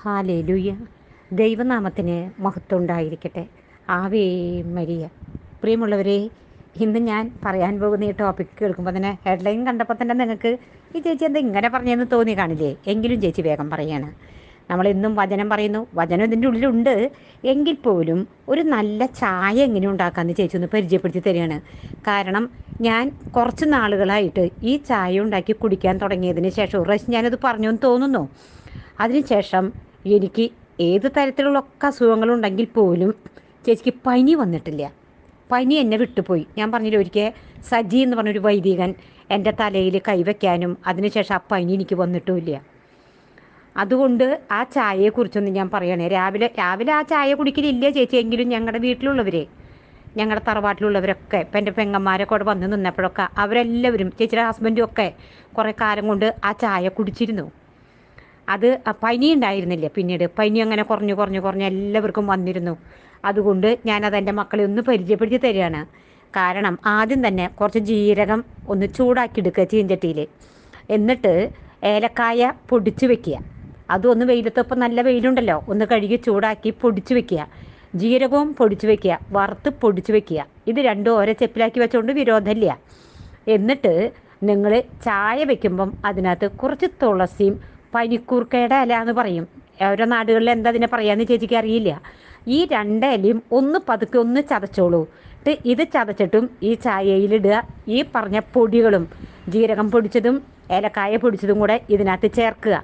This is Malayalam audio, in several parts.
ഹാലേലുയ്യ ദൈവനാമത്തിന് മഹത്വം ഉണ്ടായിരിക്കട്ടെ ആവേ മരിയ. പ്രിയമുള്ളവരെ ഇന്ന് ഞാൻ പറയാൻ പോകുന്ന ഈ ടോപ്പിക് കേൾക്കുമ്പോൾ തന്നെ ഹെഡ്ലൈൻ കണ്ടപ്പോൾ തന്നെ നിങ്ങൾക്ക് ഈ ചേച്ചി എന്താ ഇങ്ങനെ പറഞ്ഞതെന്ന് തോന്നി കാണില്ലേ? എങ്കിലും ചേച്ചി വേഗം പറയാണ്. നമ്മൾ ഇന്നും വചനം പറയുന്നു. വചനം ഇതിന്റെ ഉള്ളിലുണ്ട്. എങ്കിൽ പോലും ഒരു നല്ല ചായ എങ്ങനെ ഉണ്ടാക്കാമെന്ന് ചേച്ചി ഒന്ന് പരിചയപ്പെടുത്തി തരികയാണ്. കാരണം ഞാൻ കുറച്ച് നാളുകളായിട്ട് ഈ ചായ ഉണ്ടാക്കി കുടിക്കാൻ തുടങ്ങിയതിന് ശേഷം ഒരു പ്രാവശ്യം ഞാനത് പറഞ്ഞു എന്ന് തോന്നുന്നു അതിനുശേഷം എനിക്ക് ഏത് തരത്തിലുള്ള ഒക്കെ അസുഖങ്ങളുണ്ടെങ്കിൽ പോലും ചേച്ചിക്ക് പനി വന്നിട്ടില്ല. പനി എന്നെ വിട്ടുപോയി. ഞാൻ പറഞ്ഞില്ല ഒരിക്കൽ സജി എന്ന് പറഞ്ഞൊരു വൈദികൻ എന്റെ തലയിൽ കൈവയ്ക്കാനും അതിനുശേഷം ആ പനി എനിക്ക് വന്നിട്ടുമില്ല. അതുകൊണ്ട് ആ ചായയെക്കുറിച്ചൊന്നും ഞാൻ പറയണേ. രാവിലെ രാവിലെ ആ ചായ കുടിക്കലില്ല ചേച്ചി എങ്കിലും ഞങ്ങളുടെ വീട്ടിലുള്ളവരെ ഞങ്ങളുടെ തറവാട്ടിലുള്ളവരൊക്കെ ഇപ്പം എന്റെ പെങ്ങന്മാരൊക്കെ അവിടെ വന്ന് നിന്നപ്പോഴൊക്കെ അവരെല്ലാവരും ചേച്ചിയുടെ ഹസ്ബൻഡും ഒക്കെ കുറേ കാലം കൊണ്ട് ആ ചായ കുടിച്ചിരുന്നു. അത് പനി ഉണ്ടായിരുന്നില്ല? പിന്നീട് പനി അങ്ങനെ കുറഞ്ഞു കുറഞ്ഞു കുറഞ്ഞ് എല്ലാവർക്കും വന്നിരുന്നു. അതുകൊണ്ട് ഞാനത് എന്റെ മക്കളെ ഒന്ന് പരിചയപ്പെടുത്തി തരികയാണ്. കാരണം ആദ്യം തന്നെ കുറച്ച് ജീരകം ഒന്ന് ചൂടാക്കി എടുക്കുക ചീഞ്ചട്ടിയിൽ. എന്നിട്ട് ഏലക്കായ പൊടിച്ച് വെക്കുക. അതൊന്ന് വെയിലത്തപ്പം നല്ല വെയിലുണ്ടല്ലോ. ഒന്ന് കഴുകി ചൂടാക്കി പൊടിച്ച് വെക്കുക. ജീരകവും പൊടിച്ച് വെക്കുക. വറുത്ത് പൊടിച്ച് വെക്കുക. ഇത് രണ്ടും ഓരോ ചെപ്പിലാക്കി വെച്ചുകൊണ്ട് വിരോധമില്ല. എന്നിട്ട് നിങ്ങൾ ചായ വെക്കുമ്പം അതിനകത്ത് കുറച്ച് തുളസിയും പനിക്കൂർക്കയുടെ ഇല എന്ന് പറയും. ഓരോ നാടുകളിൽ എന്താ അതിനെ പറയാന്ന് ചേച്ചിക്ക് അറിയില്ല. ഈ രണ്ട് ഇലയും ഒന്ന് പതുക്കെ ഒന്ന് ചതച്ചോളൂ. എന്നിട്ട് ഇത് ചതച്ചിട്ടും ഈ ചായയിലിടുക ഈ പറഞ്ഞ പൊടികളും ജീരകം പൊടിച്ചതും ഏലക്കായ പൊടിച്ചതും കൂടെ ഇതിനകത്ത് ചേർക്കുക.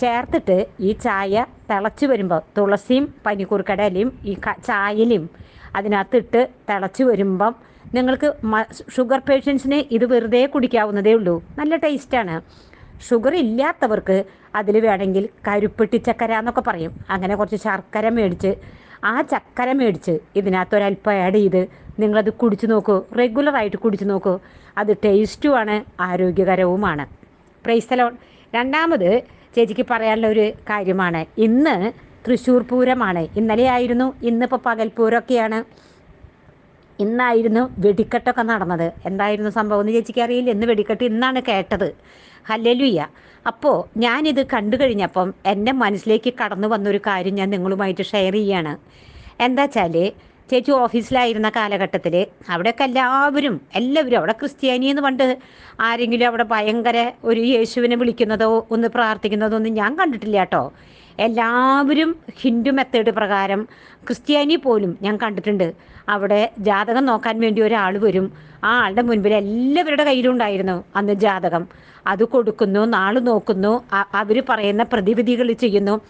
ചേർത്തിട്ട് ഈ ചായ തിളച്ച് വരുമ്പോൾ തുളസിയും പനിക്കൂർക്കയുടെ ഇലയും ഈ ചായയിലും അതിനകത്തിട്ട് തിളച്ച് വരുമ്പം നിങ്ങൾക്ക് ഷുഗർ പേഷ്യൻസിന് ഇത് വെറുതെ കുടിക്കാവുന്നതേ ഉള്ളൂ. നല്ല ടേസ്റ്റാണ്. ഷുഗർ ഇല്ലാത്തവർക്ക് അതിൽ വേണമെങ്കിൽ കരുപ്പെട്ടി ചക്കര എന്നൊക്കെ പറയും. അങ്ങനെ കുറച്ച് ശർക്കര മേടിച്ച് ആ ചക്കര മേടിച്ച് ഇതിനകത്ത് ഒരല്പം ആഡ് ചെയ്ത് നിങ്ങളത് കുടിച്ചു നോക്കൂ. റെഗുലറായിട്ട് കുടിച്ചു നോക്കൂ. അത് ടേസ്റ്റുമാണ് ആരോഗ്യകരവുമാണ്. പ്രൈസ്തലോൺ രണ്ടാമത് ചേച്ചിക്ക് പറയാനുള്ള ഒരു കാര്യമാണ്. ഇന്ന് തൃശ്ശൂർ പൂരമാണ്. ഇന്നലെ ആയിരുന്നു ഇന്നിപ്പോൾ പകൽപ്പൂരമൊക്കെയാണ് ഇന്നായിരുന്നു വെടിക്കെട്ടൊക്കെ നടന്നത്. എന്തായിരുന്നു സംഭവം എന്ന് ചേച്ചിക്ക് അറിയില്ല. ഇന്ന് വെടിക്കെട്ട് ഇന്നാണ് കേട്ടത്. ഹല്ലലുയ്യ അപ്പോൾ ഞാനിത് കണ്ടു കഴിഞ്ഞപ്പം എന്റെ മനസ്സിലേക്ക് കടന്നു വന്നൊരു കാര്യം ഞാൻ നിങ്ങളുമായിട്ട് ഷെയർ ചെയ്യാണ്. എന്താ വെച്ചാൽ ചേച്ചി ഓഫീസിലായിരുന്ന കാലഘട്ടത്തിൽ അവിടെയൊക്കെ എല്ലാവരും എല്ലാവരും അവിടെ ക്രിസ്ത്യാനി എന്ന് പണ്ട് ആരെങ്കിലും അവിടെ ഭയങ്കര ഒരു യേശുവിനെ വിളിക്കുന്നതോ ഒന്ന് പ്രാർത്ഥിക്കുന്നതോ ഒന്നും ഞാൻ കണ്ടിട്ടില്ല കേട്ടോ. എല്ലാവരും ഹിന്ദു മെത്തേഡ് പ്രകാരം ക്രിസ്ത്യാനി പോലും ഞാൻ കണ്ടിട്ടുണ്ട്. അവിടെ ജാതകം നോക്കാൻ വേണ്ടി ഒരാൾ വരും. ആ ആളുടെ മുൻപിൽ എല്ലാവരുടെ കയ്യിലുണ്ടായിരുന്നു അന്ന് ജാതകം. അത് കൊടുക്കുന്നു നാൾ നോക്കുന്നു അവർ പറയുന്ന പ്രതിവിധികൾ ചെയ്യുന്നു.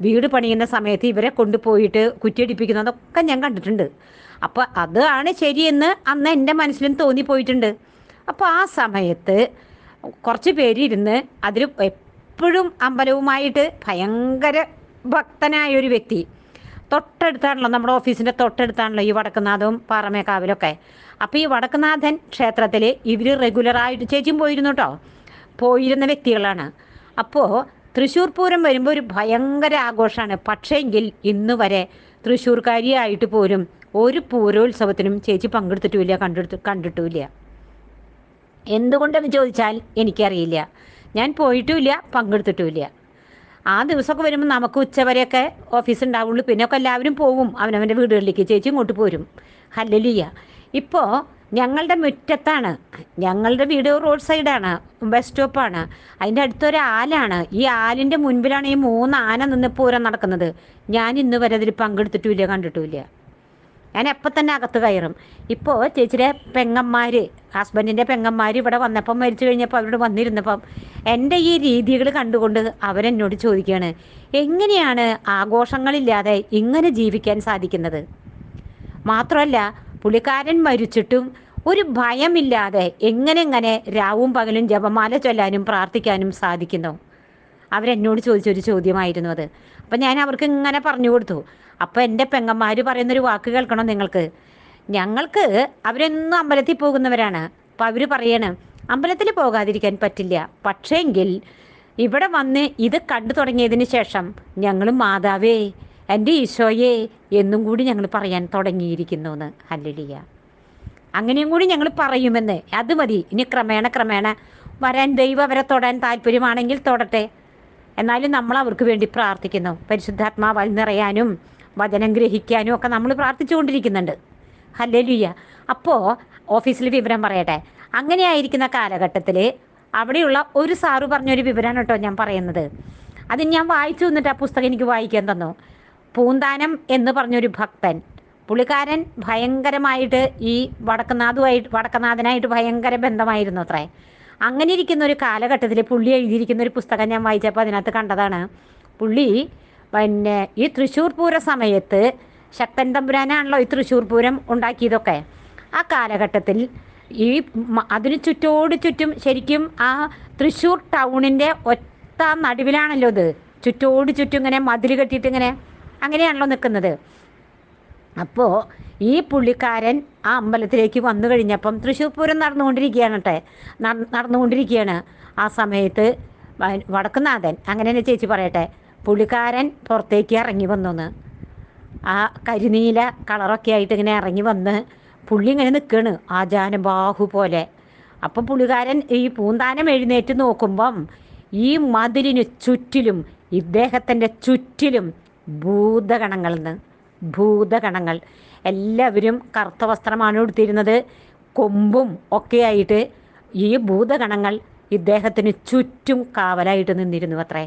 വീട് പണിയുന്ന സമയത്ത് ഇവരെ കൊണ്ടുപോയിട്ട് കുറ്റിയടിപ്പിക്കുന്നതൊക്കെ ഞാൻ കണ്ടിട്ടുണ്ട്. അപ്പോൾ അതാണ് ശരിയെന്ന് അന്ന് എന്റെ മനസ്സിലും തോന്നിപ്പോയിട്ടുണ്ട്. അപ്പോൾ ആ സമയത്ത് കുറച്ച് പേര് പേരിരുന്ന് അതിൽ എപ്പോഴും അമ്പലവുമായിട്ട് ഭയങ്കര ഭക്തനായ ഒരു വ്യക്തി. തൊട്ടടുത്താണല്ലോ നമ്മുടെ ഓഫീസിന്റെ തൊട്ടടുത്താണല്ലോ ഈ വടക്കുന്നാഥവും പാറമേക്കാവിലൊക്കെ. അപ്പോൾ ഈ വടക്കുന്നാഥൻ ക്ഷേത്രത്തിൽ ഇവർ റെഗുലറായിട്ട് ചേച്ചിയും പോയിരുന്നു കേട്ടോ പോയിരുന്ന വ്യക്തികളാണ്. അപ്പോൾ തൃശ്ശൂർ പൂരം വരുമ്പോൾ ഒരു ഭയങ്കര ആഘോഷമാണ് പക്ഷേങ്കിൽ ഇന്ന് വരെ തൃശ്ശൂർക്കാരിയായിട്ട് പോലും ഒരു പൂരോത്സവത്തിനും ചേച്ചി പങ്കെടുത്തിട്ടുമില്ല കണ്ടെടുത്ത് കണ്ടിട്ടുമില്ല. എന്തുകൊണ്ടെന്ന് ചോദിച്ചാൽ എനിക്കറിയില്ല. ഞാൻ പോയിട്ടുമില്ല പങ്കെടുത്തിട്ടുമില്ല. ആ ദിവസമൊക്കെ വരുമ്പോൾ നമുക്ക് ഉച്ചവരെയൊക്കെ ഓഫീസ് ഉണ്ടാവുള്ളൂ. പിന്നെ ഒക്കെ എല്ലാവരും പോവും. അവനവന്റെ വീടുകളിലേക്ക് ചേച്ചി ഇങ്ങോട്ട് പോരും. ഹല്ലലിയ ഇപ്പോൾ ഞങ്ങളുടെ മുറ്റത്താണ്. ഞങ്ങളുടെ വീട് റോഡ് സൈഡാണ്. ബസ് സ്റ്റോപ്പാണ്. അതിന്റെ അടുത്തൊരു ആലാണ്. ഈ ആലിന്റെ മുൻപിലാണ് ഈ മൂന്ന് ആന നിന്ന് പൂരം നടക്കുന്നത്. ഞാൻ ഇന്ന് വരെ അതിൽ പങ്കെടുത്തിട്ടുമില്ല കണ്ടിട്ടുമില്ല. ഞാൻ എപ്പോൾ തന്നെ അകത്ത് കയറും. ഇപ്പോൾ ചേച്ചിയുടെ പെങ്ങന്മാർ ഹസ്ബൻഡിന്റെ പെങ്ങന്മാർ ഇവിടെ വന്നപ്പം മരിച്ചു കഴിഞ്ഞപ്പോൾ അവരോട് വന്നിരുന്നപ്പം എന്റെ ഈ രീതികൾ കണ്ടുകൊണ്ട് അവരെന്നോട് ചോദിക്കുകയാണ് എങ്ങനെയാണ് ആഘോഷങ്ങളില്ലാതെ ഇങ്ങനെ ജീവിക്കാൻ സാധിക്കുന്നത്? മാത്രമല്ല പുള്ളിക്കാരൻ മരിച്ചിട്ടും ഒരു ഭയമില്ലാതെ എങ്ങനെ എങ്ങനെ രാവും പകലും ജപമാല ചൊല്ലാനും പ്രാർത്ഥിക്കാനും സാധിക്കുന്നു? അവരെന്നോട് ചോദിച്ചൊരു ചോദ്യമായിരുന്നു അത്. അപ്പം ഞാൻ അവർക്ക് ഇങ്ങനെ പറഞ്ഞു കൊടുത്തു. അപ്പോൾ എന്റെ പെങ്ങന്മാർ പറയുന്നൊരു വാക്ക് കേൾക്കണം നിങ്ങൾക്ക്? ഞങ്ങൾക്ക് അവരെന്നും അമ്പലത്തിൽ പോകുന്നവരാണ്. അപ്പോൾ അവർ പറയണം അമ്പലത്തിൽ പോകാതിരിക്കാൻ പറ്റില്ല. പക്ഷേങ്കിൽ ഇവിടെ വന്ന് ഇത് കണ്ടു തുടങ്ങിയതിന് ശേഷം ഞങ്ങൾ മാതാവേ എന്റെ ഈശോയെ എന്നും കൂടി ഞങ്ങൾ പറയാൻ തുടങ്ങിയിരിക്കുന്നു എന്ന് ഹല്ലിയ അങ്ങനെയും കൂടി ഞങ്ങൾ പറയുമെന്ന്. അത് മതി. ഇനി ക്രമേണ ക്രമേണ വരാൻ ദൈവം അവരെ തൊടാൻ താല്പര്യമാണെങ്കിൽ തൊടട്ടെ. എന്നാലും നമ്മൾ അവർക്ക് വേണ്ടി പ്രാർത്ഥിക്കുന്നു. പരിശുദ്ധാത്മാവാൽ നിറയാനും വചനം ഗ്രഹിക്കാനും ഒക്കെ നമ്മൾ പ്രാർത്ഥിച്ചുകൊണ്ടിരിക്കുന്നുണ്ട്. ഹല്ലേലൂയ. അപ്പോൾ ഓഫീസിൽ വിവരം പറയട്ടെ. അങ്ങനെ ആയിരിക്കുന്ന കാലഘട്ടത്തിൽ അവിടെയുള്ള ഒരു സാറ് പറഞ്ഞൊരു വിവരമാണ് കേട്ടോ ഞാൻ പറയുന്നത്. അത് ഞാൻ വായിച്ചു വന്നിട്ട് ആ പുസ്തകം എനിക്ക് വായിക്കാൻ തന്നു. പൂന്താനം എന്ന് പറഞ്ഞൊരു ഭക്തൻ. പുള്ളിക്കാരൻ ഭയങ്കരമായിട്ട് ഈ വടക്കനാഥുമായിട്ട് വടക്കനാഥനായിട്ട് ഭയങ്കര ബന്ധമായിരുന്നു അത്രേ. അങ്ങനെ ഇരിക്കുന്ന ഒരു കാലഘട്ടത്തിൽ പുള്ളി എഴുതിയിരിക്കുന്ന ഒരു പുസ്തകം ഞാൻ വായിച്ചപ്പോൾ അതിനകത്ത് കണ്ടതാണ്. പുള്ളി പിന്നെ ഈ തൃശ്ശൂർ പൂര സമയത്ത് ശക്തൻ തമ്പുരാനാണല്ലോ ഈ തൃശ്ശൂർ പൂരം ഉണ്ടാക്കിയതൊക്കെ. ആ കാലഘട്ടത്തിൽ ഈ അതിന് ചുറ്റോട് ചുറ്റും ശരിക്കും ആ തൃശ്ശൂർ ടൗണിന്റെ ഒറ്റ നടുവിലാണല്ലോ ഇത്. ചുറ്റോട് ചുറ്റും ഇങ്ങനെ മതിൽ കെട്ടിയിട്ട് ഇങ്ങനെ അങ്ങനെയാണല്ലോ നിൽക്കുന്നത്. അപ്പോൾ ഈ പുള്ളിക്കാരൻ ആ അമ്പലത്തിലേക്ക് വന്നു കഴിഞ്ഞപ്പം തൃശ്ശൂർ പൂരം നടന്നുകൊണ്ടിരിക്കുകയാണ് കേട്ടെ നടന്നുകൊണ്ടിരിക്കുകയാണ്. ആ സമയത്ത് വടക്കുന്നാഥൻ അങ്ങനെ തന്നെ ചേച്ചി പറയട്ടെ. പുള്ളിക്കാരൻ പുറത്തേക്ക് ഇറങ്ങി വന്നു ആ കരിനീല കളറൊക്കെ ആയിട്ട് ഇങ്ങനെ ഇറങ്ങി വന്ന് പുള്ളി ഇങ്ങനെ നിൽക്കണ് ആജാനബാഹു പോലെ. അപ്പം പുള്ളിക്കാരൻ ഈ പൂന്താനം എഴുന്നേറ്റ് നോക്കുമ്പം ഈ മതിലിന് ചുറ്റിലും ഇദ്ദേഹത്തിന്റെ ചുറ്റിലും ഭൂതഗണങ്ങൾ നിന്ന് ഭൂതഗണങ്ങൾ. എല്ലാവരും കറുത്ത വസ്ത്രമാണ് ഉടുത്തിരുന്നത്. കൊമ്പും ഒക്കെയായിട്ട് ഈ ഭൂതഗണങ്ങൾ ഇദ്ദേഹത്തിന് ചുറ്റും കാവലായിട്ട് നിന്നിരുന്നു അത്രേ.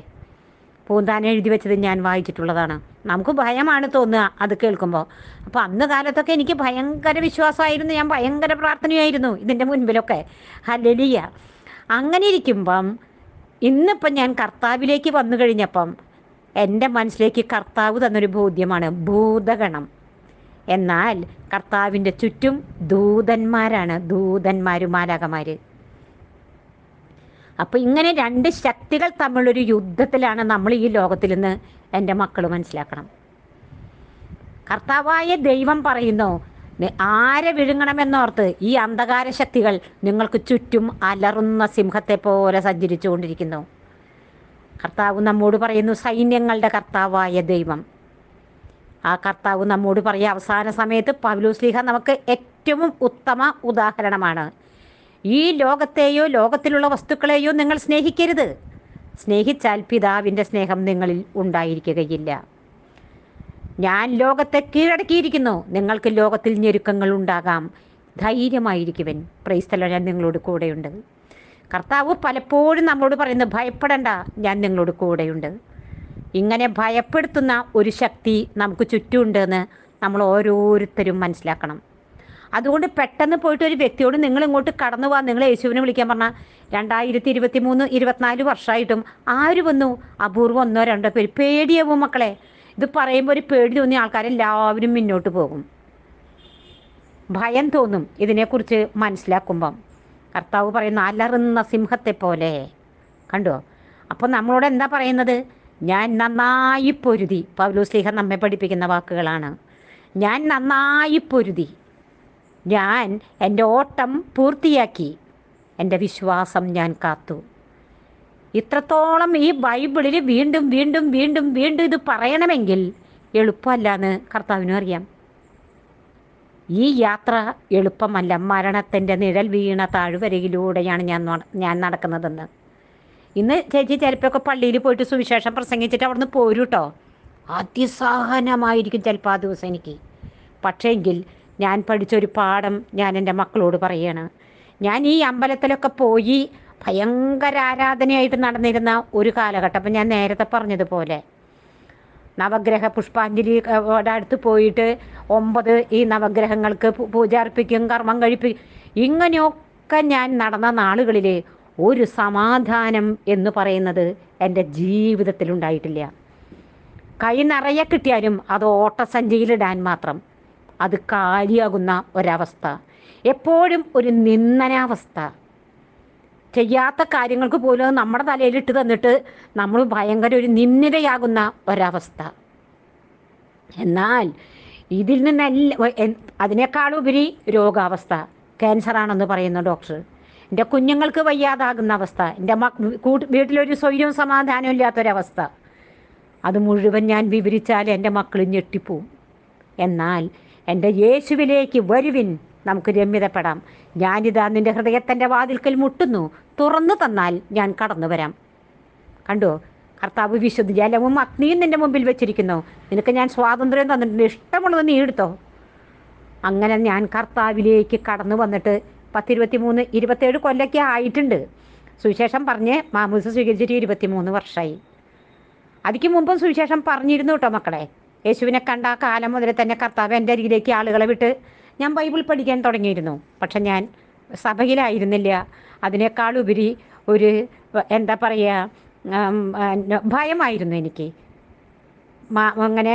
പൂന്താനം എഴുതി വെച്ചത് ഞാൻ വായിച്ചിട്ടുള്ളതാണ്. നമുക്ക് ഭയമാണ് തോന്നുക അത് കേൾക്കുമ്പോൾ അപ്പോൾ അന്ന് കാലത്തൊക്കെ എനിക്ക് ഭയങ്കര വിശ്വാസമായിരുന്നു. ഞാൻ ഭയങ്കര പ്രാർത്ഥനയായിരുന്നു ഇതിന്റെ മുൻപിലൊക്കെ. ഹലലിയ അങ്ങനെ ഇരിക്കുമ്പം ഇന്നിപ്പം ഞാൻ കർത്താവിലേക്ക് വന്നു കഴിഞ്ഞപ്പം എന്റെ മനസ്സിലേക്ക് കർത്താവ് തന്നൊരു ബോധ്യമാണ് ഭൂതഗണം. എന്നാൽ കർത്താവിന്റെ ചുറ്റും ദൂതന്മാരാണ്. ദൂതന്മാരും മാലാകമാർ അപ്പോൾ ഇങ്ങനെ രണ്ട് ശക്തികൾ തമ്മിലൊരു യുദ്ധത്തിലാണ് നമ്മൾ ഈ ലോകത്തിൽ നിന്ന് എന്റെ മക്കൾ മനസ്സിലാക്കണം. കർത്താവായ ദൈവം പറയുന്നു "നി- ആരെ വിഴുങ്ങണമെന്നോർത്ത് ഈ അന്ധകാര ശക്തികൾ നിങ്ങൾക്ക് ചുറ്റും അലറുന്ന സിംഹത്തെ പോലെ സഞ്ചരിച്ചു കൊണ്ടിരിക്കുന്നു കർത്താവ് നമ്മോട് പറയുന്നു സൈന്യങ്ങളുടെ കർത്താവായ ദൈവം. ആ കർത്താവ് നമ്മോട് പറയുക അവസാന സമയത്ത് പൗലോസ്ലിഹ നമുക്ക് ഏറ്റവും ഉത്തമ ഉദാഹരണമാണ്. ഈ ലോകത്തെയോ ലോകത്തിലുള്ള വസ്തുക്കളെയോ നിങ്ങൾ സ്നേഹിക്കരുത്. സ്നേഹിച്ചാൽ പിതാവിന്റെ സ്നേഹം നിങ്ങളിൽ ഉണ്ടായിരിക്കുകയില്ല. ഞാൻ ലോകത്തെ കീഴടക്കിയിരിക്കുന്നു. നിങ്ങൾക്ക് ലോകത്തിൽ ഞെരുക്കങ്ങൾ ഉണ്ടാകാം. ധൈര്യമായിരിക്കുവൻ. പ്രൈസ്തല ഞാൻ നിങ്ങളോട് കൂടെയുണ്ട്. കർത്താവ് പലപ്പോഴും നമ്മളോട് പറയുന്നത് ഭയപ്പെടണ്ട ഞാൻ നിങ്ങളോട് കൂടെയുണ്ട്. ഇങ്ങനെ ഭയപ്പെടുത്തുന്ന ഒരു ശക്തി നമുക്ക് ചുറ്റുമുണ്ടെന്ന് നമ്മൾ ഓരോരുത്തരും മനസ്സിലാക്കണം. അതുകൊണ്ട് പെട്ടെന്ന് പോയിട്ട് ഒരു വ്യക്തിയോട് നിങ്ങൾ ഇങ്ങോട്ട് കടന്നു പോകാൻ നിങ്ങൾ യേശുവിനെ വിളിക്കാൻ പറഞ്ഞാൽ രണ്ടായിരത്തി ഇരുപത്തി മൂന്ന് ഇരുപത്തിനാല് വർഷമായിട്ടും ആര് വന്നു? അപൂർവം ഒന്നോ രണ്ടോ പേര്. പേടിയാവും മക്കളെ. ഇത് പറയുമ്പോൾ ഒരു പേടി തോന്നിയ ആൾക്കാരെല്ലാവരും മുന്നോട്ട് പോകും. ഭയം തോന്നും ഇതിനെക്കുറിച്ച് മനസ്സിലാക്കുമ്പം. കർത്താവ് പറയുന്ന അലറുന്ന സിംഹത്തെ പോലെ കണ്ടോ? അപ്പോൾ നമ്മളോട് എന്താ പറയുന്നത്? ഞാൻ നന്നായി പൊരുതി. പൗലോസ്ലിഹ നമ്മെ പഠിപ്പിക്കുന്ന വാക്കുകളാണ്. ഞാൻ നന്നായി പൊരുതി. ഞാൻ എന്റെ ഓട്ടം പൂർത്തിയാക്കി. എന്റെ വിശ്വാസം ഞാൻ കാത്തു. ഇത്രത്തോളം ഈ ബൈബിളിൽ വീണ്ടും വീണ്ടും വീണ്ടും വീണ്ടും ഇത് പറയണമെങ്കിൽ എളുപ്പമല്ല എന്ന് കർത്താവിനും അറിയാം. ഈ യാത്ര എളുപ്പമല്ല. മരണത്തിന്റെ നിഴൽ വീണ താഴ്വരയിലൂടെയാണ് ഞാൻ ഞാൻ നടക്കുന്നതെന്ന്. ഇന്ന് ചേച്ചി ചിലപ്പോഴൊക്കെ പള്ളിയിൽ പോയിട്ട് സുവിശേഷം പ്രസംഗിച്ചിട്ട് അവിടുന്ന് പോരൂട്ടോ. അതിസാഹനമായിരിക്കും ചിലപ്പോൾ ആ ദിവസം എനിക്ക്. പക്ഷേങ്കിൽ ഞാൻ പഠിച്ചൊരു പാഠം ഞാൻ എന്റെ മക്കളോട് പറയാണ്. ഞാൻ ഈ അമ്പലത്തിലൊക്കെ പോയി ഭയങ്കര ആരാധനയായിട്ട് നടന്നിരുന്ന ഒരു കാലഘട്ടം. അപ്പം ഞാൻ നേരത്തെ പറഞ്ഞതുപോലെ നവഗ്രഹ പുഷ്പാഞ്ജലി അടുത്ത് പോയിട്ട് ഒമ്പത് ഈ നവഗ്രഹങ്ങൾക്ക് പൂജ അർപ്പിക്കും കർമ്മം കഴിപ്പിക്കും ഇങ്ങനെയൊക്കെ ഞാൻ നടന്ന നാളുകളിൽ ഒരു സമാധാനം എന്ന് പറയുന്നത് എന്റെ ജീവിതത്തിലുണ്ടായിട്ടില്ല. കൈ നിറയെ കിട്ടിയാലും അത് ഓട്ടസഞ്ചിയിലിടാൻ മാത്രം. അത് കാലിയാകുന്ന ഒരവസ്ഥ. എപ്പോഴും ഒരു നിന്ദനാവസ്ഥ. ചെയ്യാത്ത കാര്യങ്ങൾക്ക് പോലും നമ്മുടെ തലയിലിട്ട് തന്നിട്ട് നമ്മൾ ഭയങ്കര ഒരു നിന്ദിതയാകുന്ന ഒരവസ്ഥ. എന്നാൽ ഇതിൽ നിന്നെല്ലാം അതിനേക്കാളുപരി രോഗാവസ്ഥ. ക്യാൻസറാണെന്ന് പറയുന്നു ഡോക്ടർ എന്റെ കുഞ്ഞുങ്ങൾക്ക് വയ്യാതാകുന്ന അവസ്ഥ. എന്റെ കൂട്ട് വീട്ടിലൊരു സ്വൈര്യവും സമാധാനവും ഇല്ലാത്തൊരവസ്ഥ. അത് മുഴുവൻ ഞാൻ വിവരിച്ചാൽ എന്റെ മക്കൾ ഞെട്ടിപ്പോവും. എന്നാൽ എന്റെ യേശുവിലേക്ക് വരുവിൻ. നമുക്ക് രമ്യതപ്പെടാം. ഞാനിതാ നിന്റെ ഹൃദയത്തിന്റെ വാതിൽക്കൽ മുട്ടുന്നു. തുറന്നു തന്നാൽ ഞാൻ കടന്നു വരാം. കണ്ടോ? കർത്താവ് വിശുദ്ധ ജലവും അഗ്നിയും നിന്റെ മുമ്പിൽ വെച്ചിരിക്കുന്നു. നിനക്ക് ഞാൻ സ്വാതന്ത്ര്യം തന്നിട്ടുണ്ട്. ഇഷ്ടമുള്ളത് നീ എടുത്തോ? അങ്ങനെ ഞാൻ കർത്താവിലേക്ക് കടന്നു വന്നിട്ട് പത്തിരുപത്തി മൂന്ന് ഇരുപത്തേഴ് കൊല്ലൊക്കെ ആയിട്ടുണ്ട്. സുവിശേഷം പറഞ്ഞ് മാമൂസ് സ്വീകരിച്ചിട്ട് ഇരുപത്തി മൂന്ന് വർഷമായി അതിക്ക് മുമ്പും സുവിശേഷം പറഞ്ഞിരുന്നു കേട്ടോ മക്കളെ. യേശുവിനെ കണ്ട ആ കാലം മുതൽ തന്നെ കർത്താവ് എന്റെ അരികിലേക്ക് ആളുകളെ വിട്ട് ഞാൻ ബൈബിൾ പഠിക്കാൻ തുടങ്ങിയിരുന്നു. പക്ഷെ ഞാൻ സഭയിലായിരുന്നില്ല. അതിനേക്കാൾ ഉപരി ഒരു എന്താ പറയുക ഭയമായിരുന്നു എനിക്ക്. അങ്ങനെ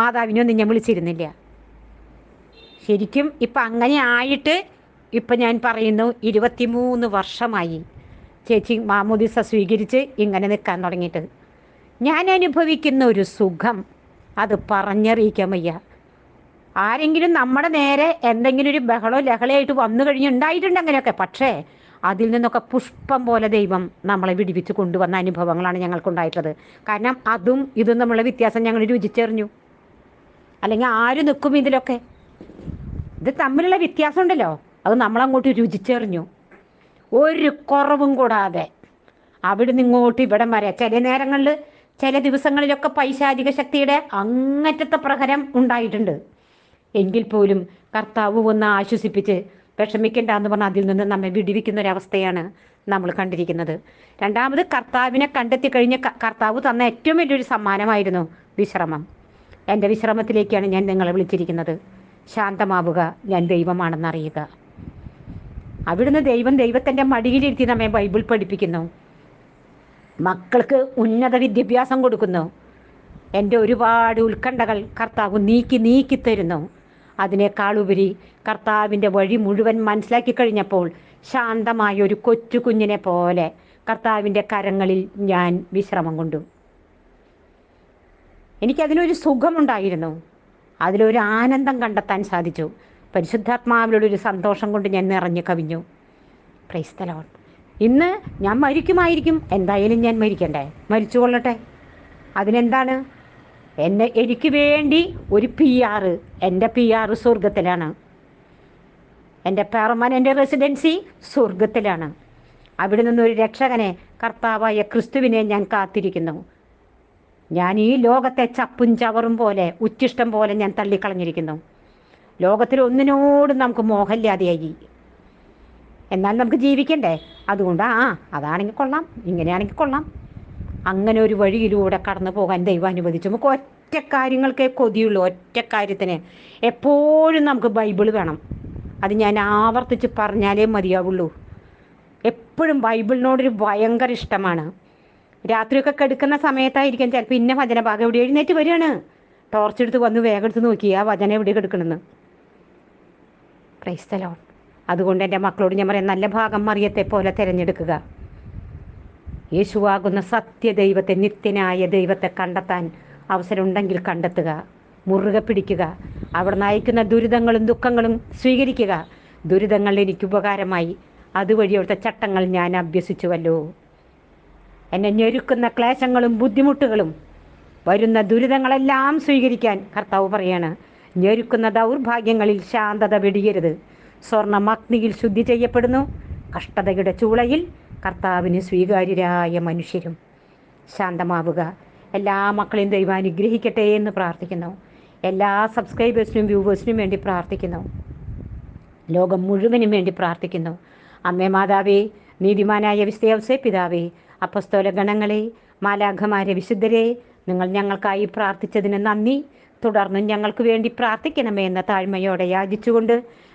മാതാവിനൊന്നും ഞാൻ വിളിച്ചിരുന്നില്ല. ശരിക്കും ഇപ്പം അങ്ങനെ ആയിട്ട് ഇപ്പം ഞാൻ പറയുന്നു ഇരുപത്തിമൂന്ന് വർഷമായി ചേച്ചി മാമോദിസ സ്വീകരിച്ച് ഇങ്ങനെ നിൽക്കാൻ തുടങ്ങിയിട്ട്. ഞാൻ അനുഭവിക്കുന്ന ഒരു സുഖം അത് പറഞ്ഞറിയിക്കാൻ വയ്യ. ആരെങ്കിലും നമ്മുടെ നേരെ എന്തെങ്കിലും ഒരു ബഹളോ ലഹളയായിട്ട് വന്നു കഴിഞ്ഞുണ്ടായിട്ടുണ്ട് അങ്ങനെയൊക്കെ. പക്ഷേ അതിൽ നിന്നൊക്കെ പുഷ്പം പോലെ ദൈവം നമ്മളെ വിടിവിച്ച് കൊണ്ടുവന്ന അനുഭവങ്ങളാണ് ഞങ്ങൾക്കുണ്ടായിട്ടുള്ളത്. കാരണം അതും ഇതും നമ്മളെ വ്യത്യാസം ഞങ്ങൾ രുചിച്ചെറിഞ്ഞു. അല്ലെങ്കിൽ ആര് നിൽക്കും ഇതിലൊക്കെ? ഇത് തമ്മിലുള്ള വ്യത്യാസം ഉണ്ടല്ലോ. അത് നമ്മളങ്ങോട്ട് രുചിച്ചെറിഞ്ഞു. ഒരു കുറവും കൂടാതെ അവിടുന്ന് ഇങ്ങോട്ട് ഇവിടം വരെ. ചില നേരങ്ങളിൽ ചില ദിവസങ്ങളിലൊക്കെ പൈശാചിക ശക്തിയുടെ അങ്ങറ്റത്തെ പ്രഹരം ഉണ്ടായിട്ടുണ്ട്. എങ്കിൽ പോലും കർത്താവ് ഒന്ന് ആശ്വസിപ്പിച്ച് വിഷമിക്കേണ്ട എന്ന് പറഞ്ഞാൽ അതിൽ നിന്ന് നമ്മെ വിടിവിക്കുന്ന ഒരവസ്ഥയാണ് നമ്മൾ കണ്ടിരിക്കുന്നത്. രണ്ടാമത് കർത്താവിനെ കണ്ടെത്തി കഴിഞ്ഞ കർത്താവ് തന്ന ഏറ്റവും വലിയൊരു സമ്മാനമായിരുന്നു വിശ്രമം. എന്റെ വിശ്രമത്തിലേക്കാണ് ഞാൻ നിങ്ങളെ വിളിച്ചിരിക്കുന്നത്. ശാന്തമാവുക ഞാൻ ദൈവമാണെന്ന് അറിയുക അവിടുന്ന് ദൈവം ദൈവത്തിന്റെ മടിയിലിരുത്തി നമ്മെ ബൈബിൾ പഠിപ്പിക്കുന്നു. മക്കൾക്ക് ഉന്നത വിദ്യാഭ്യാസം കൊടുക്കുന്നു. എന്റെ ഒരുപാട് ഉത്കണ്ഠകൾ കർത്താവ് നീക്കി നീക്കി തരുന്നു. അതിനേക്കാളുപരി കർത്താവിന്റെ വഴി മുഴുവൻ മനസ്സിലാക്കി കഴിഞ്ഞപ്പോൾ ശാന്തമായ ഒരു കൊച്ചു കുഞ്ഞിനെ പോലെ കർത്താവിന്റെ കരങ്ങളിൽ ഞാൻ വിശ്രമം കൊണ്ടു. എനിക്കതിനൊരു സുഖമുണ്ടായിരുന്നു. അതിലൊരു ആനന്ദം കണ്ടെത്താൻ സാധിച്ചു. പരിശുദ്ധാത്മാവിലുള്ള ഒരു സന്തോഷം കൊണ്ട് ഞാൻ നിറഞ്ഞു കവിഞ്ഞു. ക്രൈസ്തലോൺ ഇന്ന് ഞാൻ മരിക്കുമായിരിക്കും. എന്തായാലും ഞാൻ മരിക്കണ്ടേ? മരിച്ചു കൊള്ളട്ടെ. അതിനെന്താണ്? എന്നെ എനിക്ക് വേണ്ടി ഒരു പി ആർ എന്റെ പി ആർ സ്വർഗത്തിലാണ് എന്റെ പെർമനന്റ് റെസിഡൻസി സ്വർഗത്തിലാണ് അവിടെ നിന്നൊരു രക്ഷകനെ കർത്താവായ ക്രിസ്തുവിനെ ഞാൻ കാത്തിരിക്കുന്നു. ഞാൻ ഈ ലോകത്തെ ചപ്പും ചവറും പോലെ ഉച്ചിഷ്ടം പോലെ ഞാൻ തള്ളിക്കളഞ്ഞിരിക്കുന്നു. ലോകത്തിൽ ഒന്നിനോടും നമുക്ക് മോഹമില്ലാതെയായി. എന്നാൽ നമുക്ക് ജീവിക്കണ്ടേ? അതുകൊണ്ട് ആ അതാണെങ്കിൽ കൊള്ളാം ഇങ്ങനെയാണെങ്കിൽ കൊള്ളാം. അങ്ങനെ ഒരു വഴിയിലൂടെ കടന്നു പോകാൻ ദൈവം അനുവദിച്ചു. നമുക്ക് ഒറ്റ കാര്യങ്ങൾക്കേ കൊതിയുള്ളൂ ഒറ്റ കാര്യത്തിന്. എപ്പോഴും നമുക്ക് ബൈബിൾ വേണം. അത് ഞാൻ ആവർത്തിച്ച് പറഞ്ഞാലേ മതിയാവുള്ളൂ. എപ്പോഴും ബൈബിളിനോടൊരു ഭയങ്കര ഇഷ്ടമാണ്. രാത്രിയൊക്കെ കെടുക്കുന്ന സമയത്തായിരിക്കും ചിലപ്പോൾ ഇന്ന വചനഭാഗം എവിടെ എഴുന്നേറ്റ് വരികയാണ്. ടോർച്ച് എടുത്ത് വന്ന് വേഗം എടുത്ത് നോക്കി ആ വചനം എവിടെ കിടക്കണമെന്ന് ക്രൈസ്തലോ അതുകൊണ്ട് എന്റെ മക്കളോട് ഞാൻ പറയാം നല്ല ഭാഗം മറിയത്തെ പോലെ തിരഞ്ഞെടുക്കുക. യേശുവാകുന്ന സത്യദൈവത്തെ നിത്യനായ ദൈവത്തെ കണ്ടെത്താൻ അവസരമുണ്ടെങ്കിൽ കണ്ടെത്തുക. മുറുകെ പിടിക്കുക. അവിടെ നയിക്കുന്ന ദുരിതങ്ങളും ദുഃഖങ്ങളും സ്വീകരിക്കുക. ദുരിതങ്ങൾ എനിക്ക് ഉപകാരമായി. അതുവഴി അവിടുത്തെ ചട്ടങ്ങൾ ഞാൻ അഭ്യസിച്ചുവല്ലോ. എന്നെ ഞെരുക്കുന്ന ക്ലേശങ്ങളും ബുദ്ധിമുട്ടുകളും വരുന്ന ദുരിതങ്ങളെല്ലാം സ്വീകരിക്കാൻ കർത്താവ് പറയാണ്. ഞെരുക്കുന്ന ദൗർഭാഗ്യങ്ങളിൽ ശാന്തത വെടിയരുത്. സ്വർണം അഗ്നിയിൽ ശുദ്ധി ചെയ്യപ്പെടുന്നു. കഷ്ടതയുടെ ചൂളയിൽ കർത്താവിന് സ്വീകാര്യരായ മനുഷ്യരും. ശാന്തമാവുക. എല്ലാ മക്കളെയും ദൈവം അനുഗ്രഹിക്കട്ടെ എന്ന് പ്രാർത്ഥിക്കുന്നു. എല്ലാ സബ്സ്ക്രൈബേഴ്സിനും വ്യൂവേഴ്സിനും വേണ്ടി പ്രാർത്ഥിക്കുന്നു. ലോകം മുഴുവനും വേണ്ടി പ്രാർത്ഥിക്കുന്നു. അമ്മേ മാതാവേ നീതിമാനായ വിസ്തയവസേ പിതാവേ അപ്പസ്തോല ഗണങ്ങളെ മാലാഖമാരെ വിശുദ്ധരെ നിങ്ങൾ ഞങ്ങൾക്കായി പ്രാർത്ഥിച്ചതിന് നന്ദി. തുടർന്നും ഞങ്ങൾക്ക് വേണ്ടി പ്രാർത്ഥിക്കണമേ എന്ന താഴ്മയോടെ യാചിച്ചുകൊണ്ട്